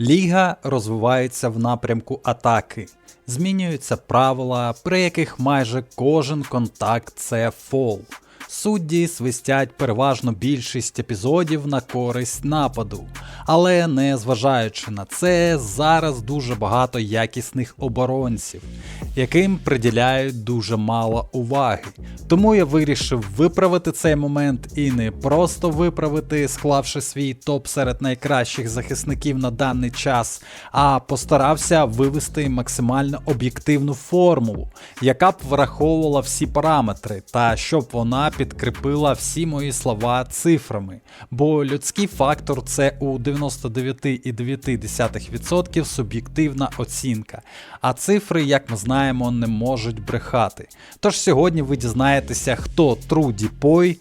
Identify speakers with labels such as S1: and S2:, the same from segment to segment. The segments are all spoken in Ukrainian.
S1: Ліга розвивається в напрямку атаки. Змінюються правила, при яких майже кожен контакт це фол. Судді свистять переважно більшість епізодів на користь нападу. Але не зважаючи на це, зараз дуже багато якісних оборонців, яким приділяють дуже мало уваги. Тому я вирішив виправити цей момент і не просто виправити, склавши свій топ серед найкращих захисників на даний час, а постарався вивести максимально об'єктивну формулу, яка б враховувала всі параметри, та щоб вона підкріпила всі мої слова цифрами. Бо людський фактор це у 99,9% суб'єктивна оцінка, а цифри, як ми знаємо, не можуть брехати. Тож сьогодні ви дізнаєтеся, хто Труді Пой.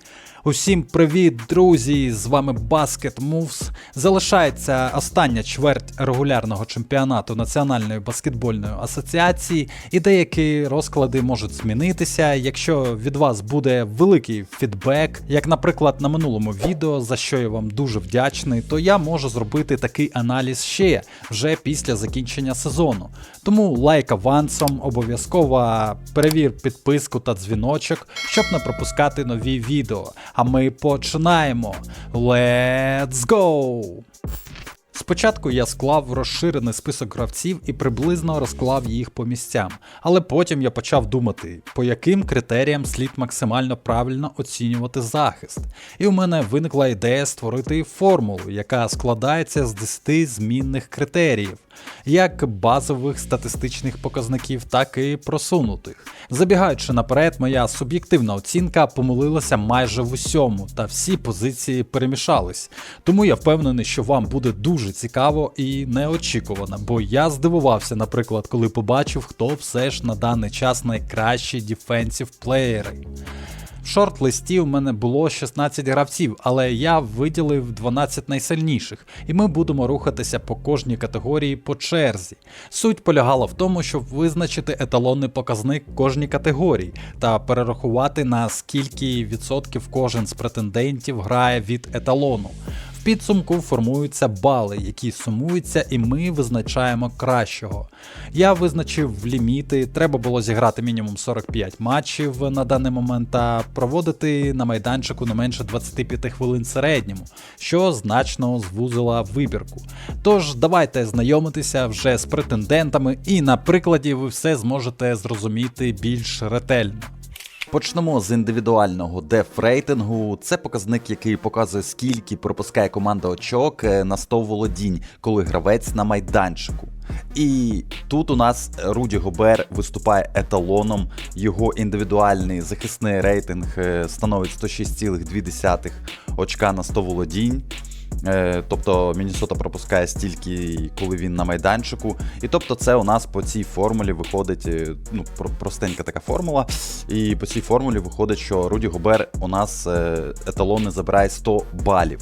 S1: Усім привіт, друзі! З вами Basket Moves. Залишається остання чверть регулярного чемпіонату Національної баскетбольної асоціації, і деякі розклади можуть змінитися. Якщо від вас буде великий фідбек, як, наприклад, на минулому відео, за що я вам дуже вдячний, то я можу зробити такий аналіз ще вже після закінчення сезону. Тому лайк авансом, обов'язково перевір підписку та дзвіночок, щоб не пропускати нові відео. А ми починаємо. Let's go! Спочатку я склав розширений список гравців і приблизно розклав їх по місцям, але потім я почав думати, по яким критеріям слід максимально правильно оцінювати захист. І у мене виникла ідея створити формулу, яка складається з 10 змінних критеріїв, як базових статистичних показників, так і просунутих. Забігаючи наперед, моя суб'єктивна оцінка помилилася майже в усьому, та всі позиції перемішались. Тому я впевнений, що вам буде дуже цікаво і неочікувано, бо я здивувався, наприклад, коли побачив, хто все ж на даний час найкращі дефенсів плеєри. В шорт-листі у мене було 16 гравців, але я виділив 12 найсильніших, і ми будемо рухатися по кожній категорії по черзі. Суть полягала в тому, щоб визначити еталонний показник кожній категорії та перерахувати на скільки відсотків кожен з претендентів грає від еталону. Підсумку формуються бали, які сумуються, і ми визначаємо кращого. Я визначив ліміти, треба було зіграти мінімум 45 матчів на даний момент та проводити на майданчику не менше 25 хвилин середньому, що значно звузила вибірку. Тож давайте знайомитися вже з претендентами, і на прикладі ви все зможете зрозуміти більш ретельно. Почнемо з індивідуального деф-рейтингу. Це показник, який показує, скільки пропускає команда очок е, на 100 володінь, коли гравець на майданчику. І тут у нас Руді Гобер виступає еталоном. Його індивідуальний захисний рейтинг е, становить 106,2 очка на 100 володінь. Е, Тобто Міннесота пропускає стільки, коли він на майданчику. І тобто це у нас по цій формулі виходить е, ну, простенька така формула. І по цій формулі виходить, що Руді Гобер у нас е, еталони забирає 100 балів.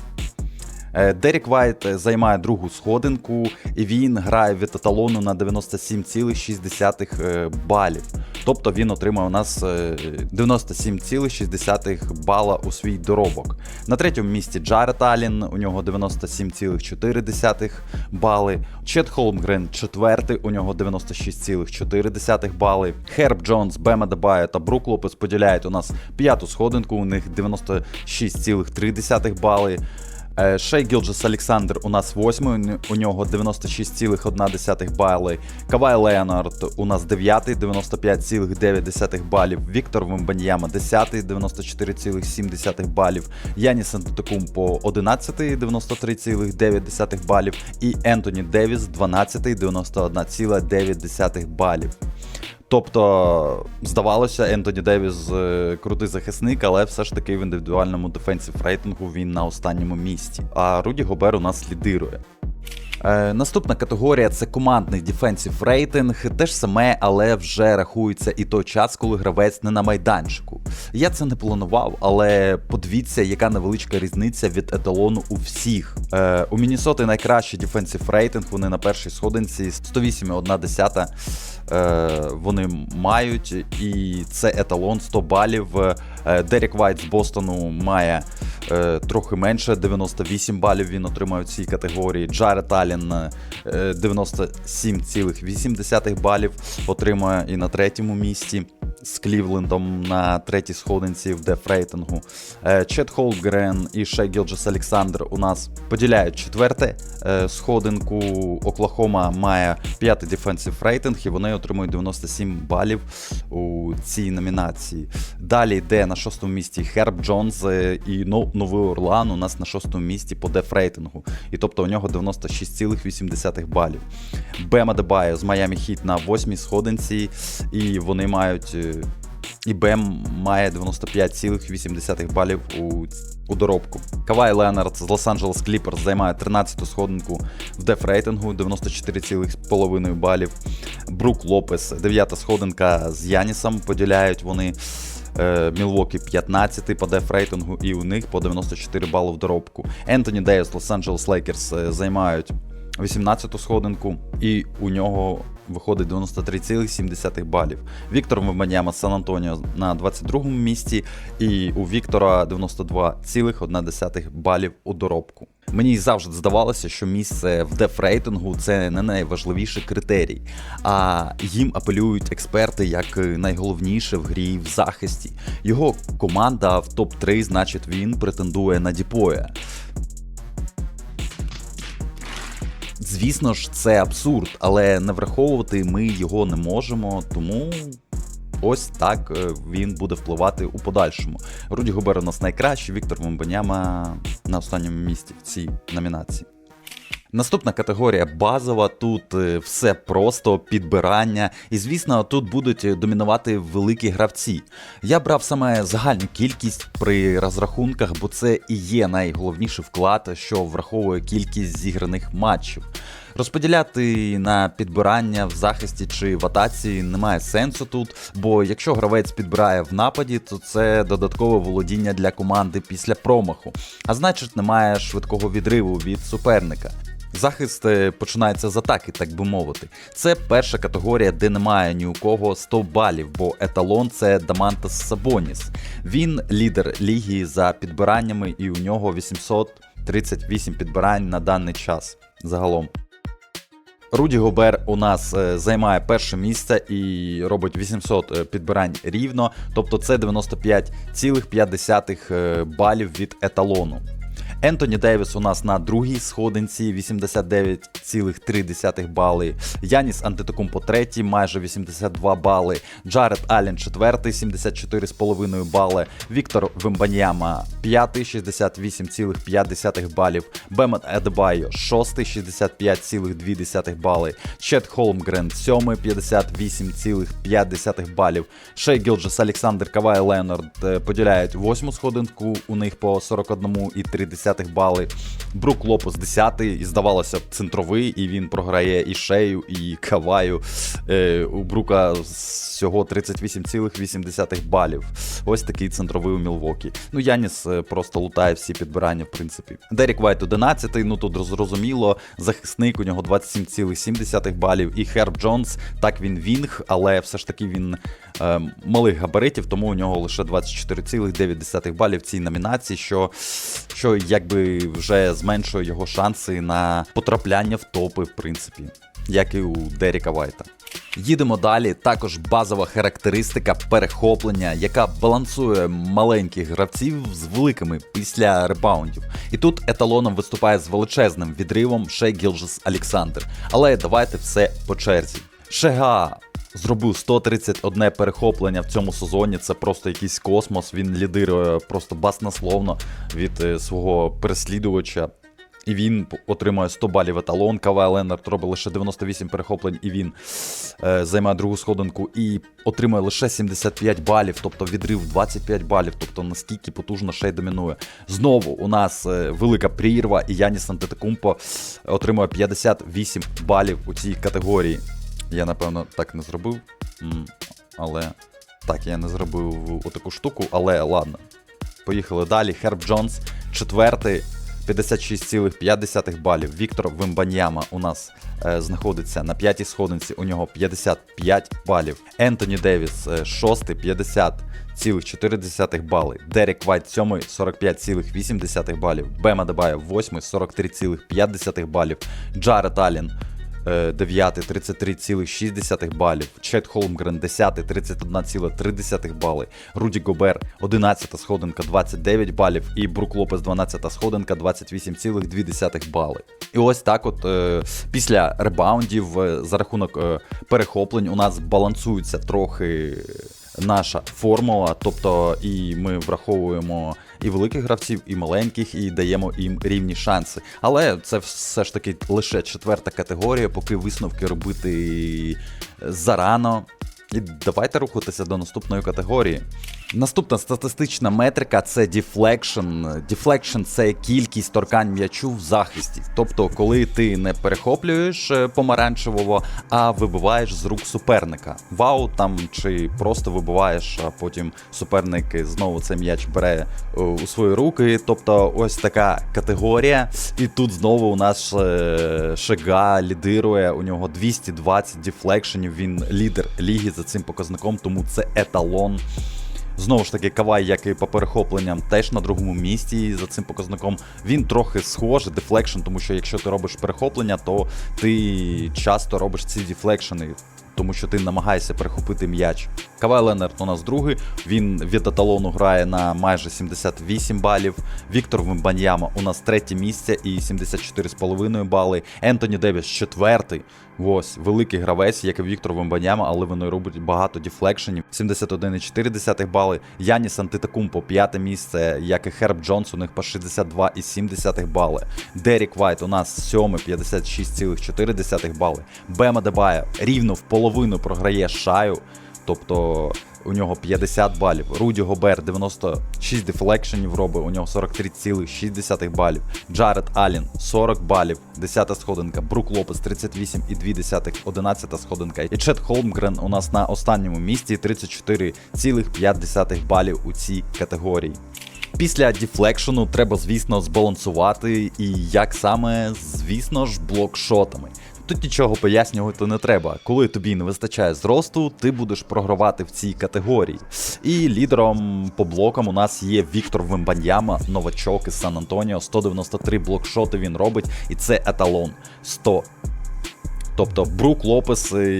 S1: Е, Дерік Вайт е, займає другу сходинку, і він грає від еталону на 97,6 е, балів. Тобто він отримав у нас е, 97,6 бала у свій доробок. На третьому місці Джаред Аллен, у нього 97,4 бали. Чет Холмгрен четвертий, у нього 96,4 бали. Херб Джонс, Бема Дебайо та Брук Лопес поділяють у нас п'яту сходинку, у них 96,3 бали. Е, Шей Гілджес Олександр у нас восьмий, у нього 96,1 бали. Кавай Леонард у нас 9, 95,9 балів. Віктор Вембаньяма 10, 94,7 балів. Яніс Антетокумпо 11, 93,9 балів. І Ентоні Девіс 12, 91,9 балів. Тобто, здавалося, Ентоні Девіс е, крутий захисник, але все ж таки в індивідуальному дефенсів рейтингу він на останньому місці. А Руді Гобер у нас лідирує. Е, наступна категорія це командний дефенсів рейтинг. Те ж саме, але вже рахується і той час, коли гравець не на майданчику. Я це не планував, але подивіться, яка невеличка різниця від еталону у всіх. Е, у Міннесоти найкращий дефенсів рейтинг. Вони на першій сходинці 108,1 е, вони мають, і це еталон 100 балів. Е, Дерек Вайт з Бостону має
S2: трохи менше, 98 балів він отримав в цій категорії. Джаред Аллен е, 97,8 балів отримує і на третьому місці з Клівлендом на третій сходинці в дефрейтингу. Е, Чет Холгрен і Шей Гілджес Олександр у нас поділяють четверте е, сходинку. Оклахома має п'ятий дефенсив рейтинг, і вони отримують 97 балів у цій номінації. Далі йде на шостому місці Херб Джонс е, і Но- Новий Орлан у нас на шостому місці по дефрейтингу. І тобто у нього 96,8 балів. Бема Дебайо з Майами Хіт на восьмій сходинці, і вони мають. е, і Бем має 95,8 балів у, у доробку. Кавай Ленард з Лос-Анджелес Кліперс займає 13-ту сходинку в дефрейтингу 94,5 балів. Брук Лопес, 9-та сходинка з Янісом поділяють вони. Мілвокі 15 по дефрейтингу, і у них по 94 бали в доробку. Ентоні Дейвіс, Лос-Анджелес Лейкерс е, займають 18-ту сходинку, і у нього виходить 93,7 балів. Віктор Вембаняма з Сан Антоніо на 22-му місці, і у Віктора 92,1 балів у доробку. Мені завжди здавалося, що місце в дефрейтингу це не найважливіший критерій, а їм апелюють експерти як найголовніше в грі в захисті. Його команда в топ-3, значить він претендує на Діпоя. Звісно ж, це абсурд, але не враховувати ми його не можемо, тому ось так е, він буде впливати у подальшому. Руді Губер у нас найкращий, Віктор Момбаняма на останньому місці в цій номінації. Наступна категорія базова. Тут е, все просто підбирання, і звісно, тут будуть е, домінувати великі гравці. Я брав саме загальну кількість при розрахунках, бо це і є найголовніший вклад, що враховує кількість зіграних матчів. Розподіляти на підбирання в захисті чи в атаці немає сенсу тут, бо якщо гравець підбирає в нападі, то це додаткове володіння для команди після промаху, а значить немає швидкого відриву від суперника. Захист е, починається з атаки, так би мовити. Це перша категорія, де немає ні у кого 100 балів, бо еталон це Дамантас Сабоніс. Він лідер ліги за підбираннями, і у нього 838 підбирань на даний час загалом. Руді Гобер у нас е, займає перше місце і робить 800 підбирань рівно, тобто це 95,5 е, балів від еталону. Ентоні Девіс у нас на другій сходинці 89,3 бали. Яніс Антетокумпо третій, майже 82 бали. Джаред Аллен четвертий, 74,5 бали. Віктор Вимбаньяма п'ятий, 68,5 балів. Бемет Едебайо шостий, 65,2 бали. Чет Холмгрен сьомий, 58,5 балів. Шей Гілджес Олександр Кавай Ленард е, поділяють восьму сходинку, у них по 41,3 бали. Брук Лопес 10 і здавалося центровий, і він програє і Шею, і Каваю. Е, у Брука всього 38,8 балів. Ось такий центровий у Мілвокі. Ну, Яніс е, просто лутає всі підбирання, в принципі. Дерік Вайт 11, ну тут зрозуміло, захисник у нього 27,7 балів. І Херб Джонс, так він вінг, але все ж таки він е, малих габаритів, тому у нього лише 24,9 балів в цій номінації, що, що якби вже зменшує його шанси на потрапляння в топи, в принципі, як і у Деріка Вайта. Їдемо далі. Також базова характеристика перехоплення, яка балансує маленьких гравців з великими після ребаундів. І тут еталоном виступає з величезним відривом Шей Гілджес Олександр. Але давайте все по черзі. Шега зробив 131 перехоплення в цьому сезоні. Це просто якийсь космос. Він лідирує просто баснословно від е, свого переслідувача. І він отримує 100 балів еталон. Кавай Ленард робить лише 98 перехоплень, і він е, займає другу сходинку і отримує лише 75 балів, тобто відрив 25 балів, тобто наскільки потужно Шей домінує. Знову у нас е, велика прірва, і Яніс Антетекумпо отримує 58 балів у цій категорії. Я, напевно, так не зробив. Але так, я не зробив отаку штуку, але ладно. Поїхали далі. Херб Джонс, четвертий. 56,5 балів. Віктор Вимбаньяма у нас е, знаходиться на п'ятій сходинці, у нього 55 балів. Ентоні Девіс, е, шостий, 50,4 бали. Дерек Вайт, сьомий, 45,8 балів. Бема Дебая, восьмий, 43,5 балів. Джаред Аллен, 9 33,6 балів. Чет Холмгрен 10 31,3 бали. Руді Гобер 11 сходинка 29 балів. І Брук Лопес 12 сходинка 28,2 бали. І ось так, от е, після ребаундів е, за рахунок е, перехоплень у нас балансуються трохи наша формула, тобто і ми враховуємо і великих гравців, і маленьких, і даємо їм рівні шанси. Але це все ж таки лише четверта категорія, поки висновки робити зарано. І давайте рухатися до наступної категорії. Наступна статистична метрика це deflection. Deflection – це кількість торкань м'ячу в захисті. Тобто, коли ти не перехоплюєш е, помаранчевого, а вибиваєш з рук суперника. Вау там чи просто вибиваєш, а потім суперник знову цей м'яч бере е, у свої руки. Тобто, ось така категорія. І тут знову у нас е, Шега лідирує. У нього 220 дефлекшенів. Він лідер ліги за цим показником, тому це еталон. Знову ж таки, Кавай, як і по перехопленням, теж на другому місці за цим показником. Він трохи схожий, дефлекшн, тому що якщо ти робиш перехоплення, то ти часто робиш ці дефлекшени, тому що ти намагаєшся перехопити м'яч. Кавай Ленард у нас другий, він від еталону грає на майже 78 балів. Віктор Вимбаньяма у нас третє місце і 74,5 бали. Ентоні Девіс четвертий. Ось, великий гравець, як і Віктор Вембаняма, але вони роблять багато дефлекшенів. 71,4 бали. Яніс Антитакумпо, п'яте місце, як і Херб Джонс, у них по 62,7 бали. Дерік Вайт у нас сьомий, 56,4 бали. Бема Дебая рівно в половину програє Шаю. Тобто у нього 50 балів. Руді Гобер 96 дефлекшенів робить, у нього 43,6 балів. Джаред Аллен 40 балів, 10 сходинка. Брук Лопес 38,2, 11 сходинка. І Чет Холмгрен у нас на останньому місці 34,5 балів у цій категорії. Після дефлекшену треба, звісно, збалансувати, і як саме, звісно ж, блокшотами. Тут нічого пояснювати не треба. Коли тобі не вистачає зросту, ти будеш програвати в цій категорії. І лідером по блокам у нас є Віктор Вимбаньяма, новачок із Сан Антоніо. 193 блокшоти він робить, і це еталон 100. Тобто Брук Лопес, е,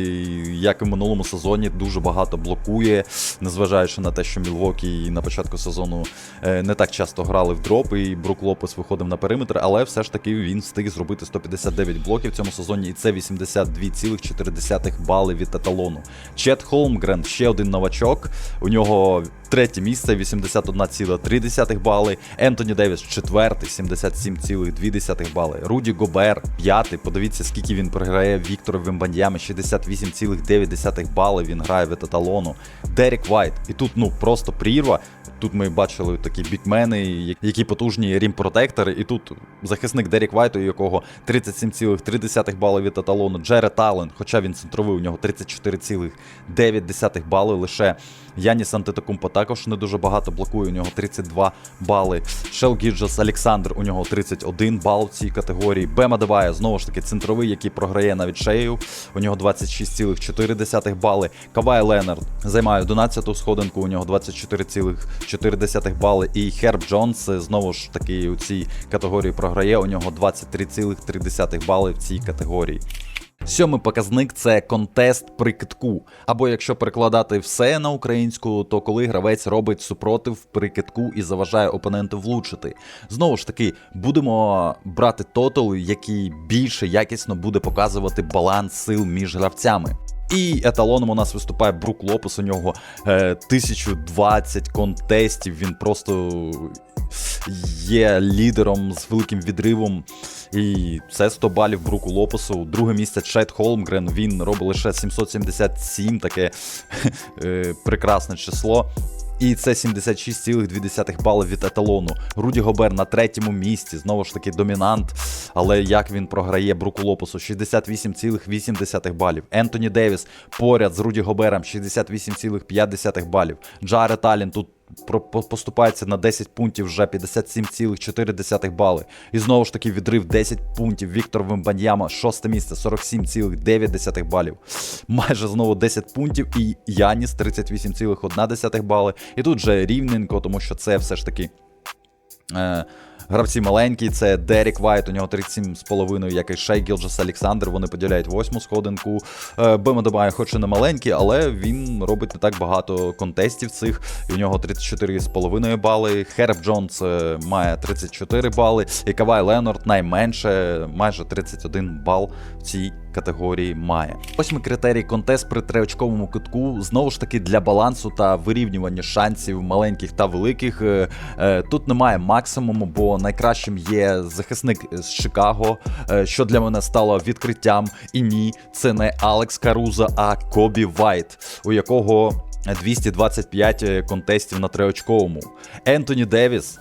S2: як і в минулому сезоні, дуже багато блокує, незважаючи на те, що Мілвокі на початку сезону е, не так часто грали в дроп, і Брук Лопес виходив на периметр, але все ж таки він встиг зробити 159 блоків в цьому сезоні, і це 82,4 бали від еталону. Чет Холмгрен, ще один новачок. У нього третє місце 81,3 бали. Ентоні Девіс четвертий, 77,2 бали. Руді Гобер п'ятий. Подивіться, скільки він програє Віктору Вимбаньями, 68,9 бали. Він грає від еталону. Дерек Вайт. І тут ну просто прірва. Тут ми бачили такі бікмени, які потужні рім-протектори. І тут захисник Дерек Вайт, у якого 37,3 бали від еталону. Джеред Аллен, хоча він центровий, у нього 34,9 бали лише. Яніс Антетокумпо також не дуже багато блокує, у нього 32 бали. Шел Гіджас Олександр, у нього 31 бал в цій категорії. Бема Дебая, знову ж таки, центровий, який програє навіть шею. У нього 26,4 бали. Кавай Ленард займає 11-ту сходинку, у нього 24,4 бали. І Херб Джонс знову ж таки у цій категорії програє. У нього 23,3 бали в цій категорії. Сьомий показник це контест при китку. Або якщо перекладати все на українську, то коли гравець робить супротив при китку і заважає опоненту влучити. Знову ж таки, будемо брати тотал, який більше якісно буде показувати баланс сил між гравцями. І еталоном у нас виступає Брук Лопес. У нього е, 1020 контестів. Він просто є лідером з великим відривом. І це 100 балів Бруку Лопесу. Друге місце Чет Холмгрен. Він робить лише 777, таке е, прекрасне число. І це 76,2 бали від еталону. Руді Гобер на третьому місці. Знову ж таки, домінант. Але як він програє Бруку Лопесу? 68,8 балів. Ентоні Девіс поряд з Руді Гобером 68,5 балів. Джаред Аллен тут поступається на 10 пунктів вже 57,4 бали. І знову ж таки відрив 10 пунктів. Віктор Вимбаньяма, шосте місце, 47,9 балів. Майже знову 10 пунктів. І Яніс 38,1 бали. І тут вже рівненько, тому що це все ж таки. Е, Гравці маленькі, це Дерік Вайт, у нього 37,5, як і Шей Гілджес Олександр, вони поділяють восьму сходинку. Е, Бемадебай, хоч і не маленький, але він робить не так багато контестів цих, і у нього 34,5 бали. Херб Джонс е, має 34 бали, і Кавай Ленорд найменше, майже 31 бал в цій категорії має. Восьмий критерій контест при триочковому кутку знову ж таки для балансу та вирівнювання шансів маленьких та великих. Е, е, Тут немає максимуму, бо найкращим є захисник з Чикаго, е, що для мене стало відкриттям. І ні, це не Алекс Каруза, а Кобі Вайт, у якого 225 контестів на триочковому. Ентоні Девіс.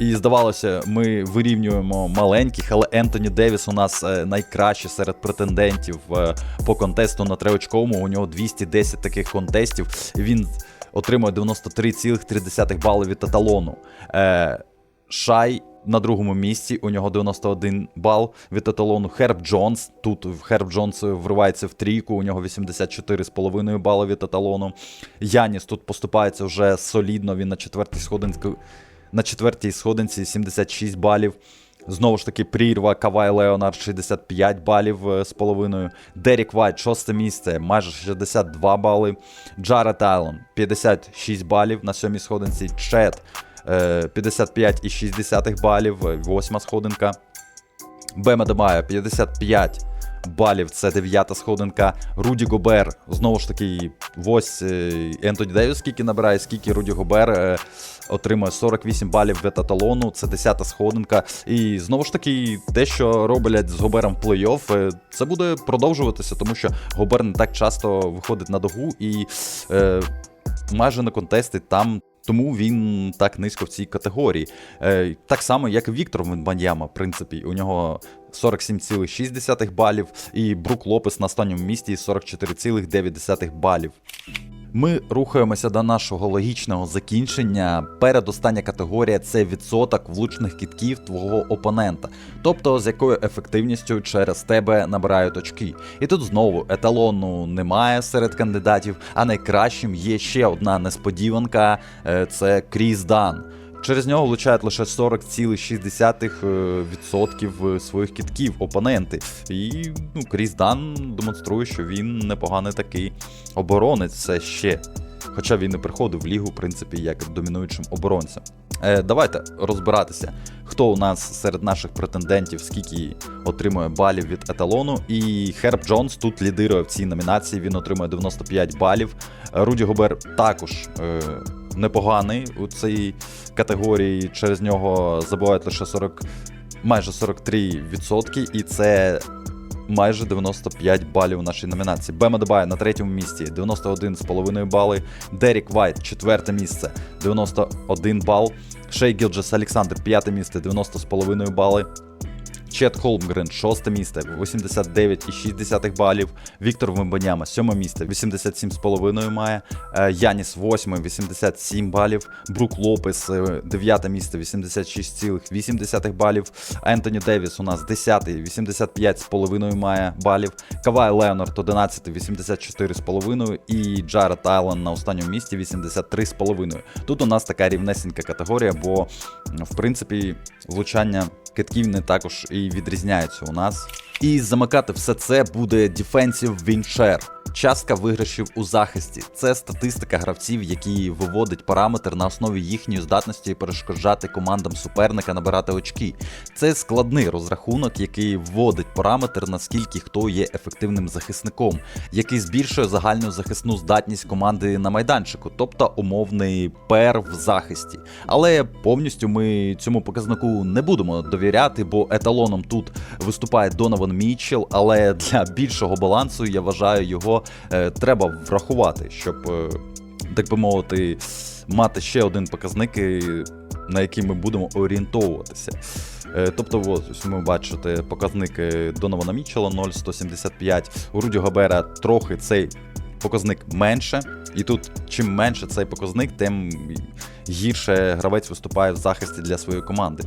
S2: І здавалося, ми вирівнюємо маленьких, але Ентоні Девіс у нас е, найкращий серед претендентів е, по контесту на триочковому. У нього 210 таких контестів. Він отримує 93,3 бали від еталону. Е, Шай на другому місці, у нього 91 бал від еталону. Херб Джонс. Тут Херб Джонс вривається в трійку, у нього 84,5 бали від еталону. Яніс тут поступається вже солідно. Він на четвертій сходинці, на четвертій сходинці 76 балів. Знову ж таки, прірва Кавай Леонард 65 балів е, з половиною. Дерік Вайт, шосте місце, майже 62 бали. Джаред Аллен 56 балів на сьомій сходинці. Чет е, 55,6 балів, е, восьма сходинка. Бема Демая 55 балів, це дев'ята сходинка. Руді Гобер, знову ж таки, ось е, Ентоні Девіс скільки набирає, скільки Руді Гобер е, отримує 48 балів від еталону, це 10 сходинка. І знову ж таки, те, що роблять з Гобером плей-офф, е, це буде продовжуватися, тому що Гобер не так часто виходить на догу і майже не контестить там. Тому він так низько в цій категорії. Е, так само, як і Віктор Венбаньяма, в принципі, у нього 47,6 балів, і Брук Лопес на останньому місці 44,9 балів. Ми рухаємося до нашого логічного закінчення. Передостання категорія це відсоток влучних кітків твого опонента, тобто з якою ефективністю через тебе набирають очки. І тут знову еталону немає серед кандидатів, а найкращим є ще одна несподіванка е, це Кріс Дан. Через нього влучають лише 40,6% своїх кітків опоненти. І ну, Кріс Дан демонструє, що він непоганий такий оборонець все ще. Хоча він не приходив в лігу, в принципі, як домінуючим оборонцем. Е, давайте розбиратися, хто у нас серед наших претендентів, скільки отримує балів від еталону. І Херб Джонс тут лідирує в цій номінації. Він отримує 95 балів. Е, Руді Гобер також е, непоганий у цій категорії. Через нього забувають лише 40, майже 43%, і це майже 95 балів у нашій номінації. Бема Дебай на третьому місці 91,5 бали. Дерік Вайт, четверте місце, 91 бал. Шей Гілджес Олександр, п'яте місце, 90,5 бали. Чет Холмгрен, шосте місце, 89,6 балів. Віктор Вимбаняма, сьоме місце, 87,5 має. Е, Яніс, восьме, 87 балів. Брук Лопес, е, дев'яте місце, 86,8 балів. Ентоні Девіс у нас 10-й, 85,5 має балів. Кавай Леонард, 11, 84,5 і Джаред Айлен на останньому місці 83,5. Тут у нас така рівнесенька категорія, бо в принципі влучання китків не також і відрізняються у нас. І замикати все це буде Defensive Win Share. Частка виграшів у захисті це статистика гравців, які виводить параметр на основі їхньої здатності перешкоджати командам суперника набирати очки. Це складний розрахунок, який вводить параметр, наскільки хто є ефективним захисником, який збільшує загальну захисну здатність команди на майданчику, тобто умовний пер в захисті. Але повністю ми цьому показнику не будемо довіряти, бо еталоном тут виступає Донован Мітчелл, але для більшого балансу я вважаю його е, треба врахувати, щоб, е, так би мовити, мати ще один показник, е, на який ми будемо орієнтовуватися. Тобто, ось ви бачите показник Донована Мітчелла 0,175. У Руді Габера трохи цей показник менше. І тут чим менше цей показник, тим гірше гравець виступає в захисті для своєї команди.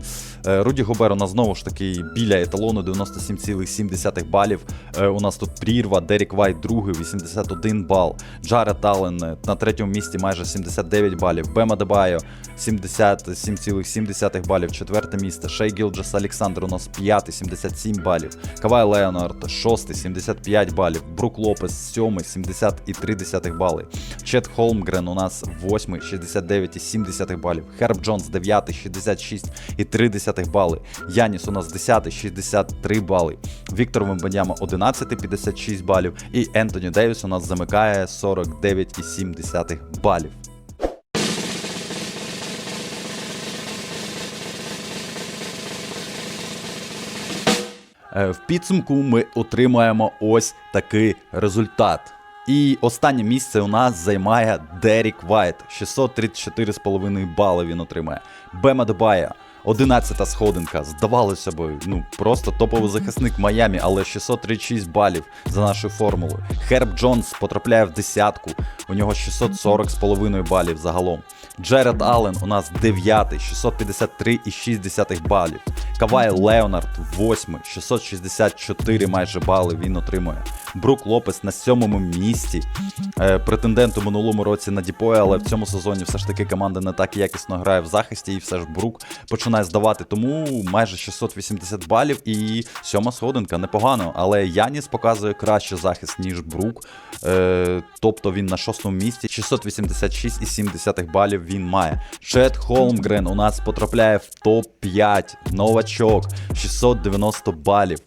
S2: Е, Руді Гобер у нас знову ж таки біля еталону 97,7 балів. Е, У нас тут прірва, Дерік Вайт другий, 81 бал. Джаред Аллен е, на третьому місці майже 79 балів. Бема Дебайо 77,7 балів. Четверте місце. Шей Гілджес Олександр у нас п'ятий, 77 балів. Кавай Леонард шостий, 75 балів. Брук Лопес сьомий, 70,3 бали. Чет Холмгрен у нас восьмий, 69,7 балів. Херб Джонс дев'ятий, 66,3 бали. Яніс у нас 10, 63 бали. Віктор Вембаняма 11, 56 балів. І Ентоні Девіс у нас замикає 49,7 балів. Е, В підсумку ми отримаємо ось такий результат. І останнє місце у нас займає Дерік Вайт. 634,5 бали він отримає. Бема Дебая, 11 сходинка. Здавалося б, ну просто топовий захисник Майамі, але 636 балів за нашою формулою. Херб Джонс потрапляє в десятку. У нього 640,5 балів загалом. Джеред Аллен у нас 9, 653,6 балів. Кавай Леонард 8, 664 майже бали він отримує. Брук Лопес на сьомому місці. Е, претендент у минулому році на Діпоя, але в цьому сезоні все ж таки команда не так якісно грає в захисті, і все ж Брук починає здавати. Тому майже 680 балів і сьома сходинка непогано. Але Яніс показує краще захист, ніж Брук. Е, тобто він на шостому місці 686,7 балів він має. Чет Холмгрен у нас потрапляє в топ-5. Новачок 690 балів.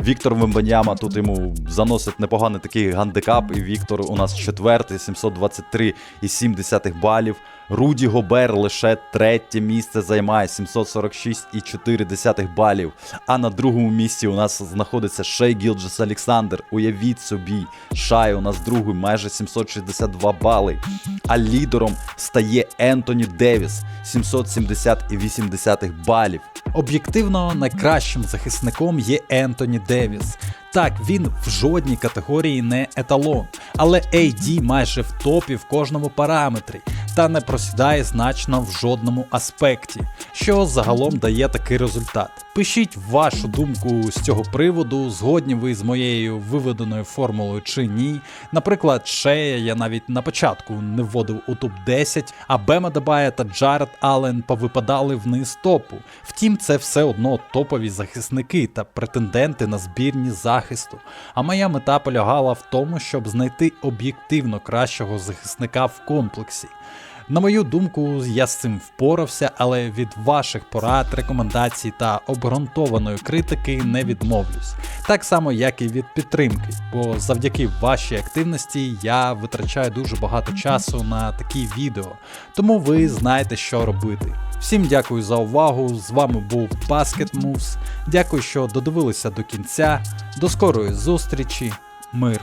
S2: Віктор Вембаньяма тут йому заносить непоганий такий гандикап, і Віктор у нас четвертий, 723,7 балів. Руді Гобер лише третє місце займає 746,4 балів. А на другому місці у нас знаходиться Шей Гілджес Олександр. Уявіть собі, Шай у нас другий, майже 762 бали. А лідером стає Ентоні Девіс 770,8 балів.
S1: Об'єктивно найкращим захисником є Ентоні Девіс. Так, він в жодній категорії не еталон, але AD майже в топі в кожному параметрі та не просідає значно в жодному аспекті, що загалом дає такий результат. Пишіть вашу думку з цього приводу, згодні ви з моєю виведеною формулою чи ні. Наприклад, Шея я навіть на початку не вводив у топ-10, а Бема Дебая та Джаред Аллен повипадали вниз топу. Втім, це все одно топові захисники та претенденти на збірні захисту. А моя мета полягала в тому, щоб знайти об'єктивно кращого захисника в комплексі. На мою думку, я з цим впорався, але від ваших порад, рекомендацій та обґрунтованої критики не відмовлюсь. Так само, як і від підтримки, бо завдяки вашій активності я витрачаю дуже багато часу на такі відео, тому ви знаєте, що робити. Всім дякую за увагу. З вами був Basket Moves. Дякую, що додивилися до кінця. До скорої зустрічі. Мир.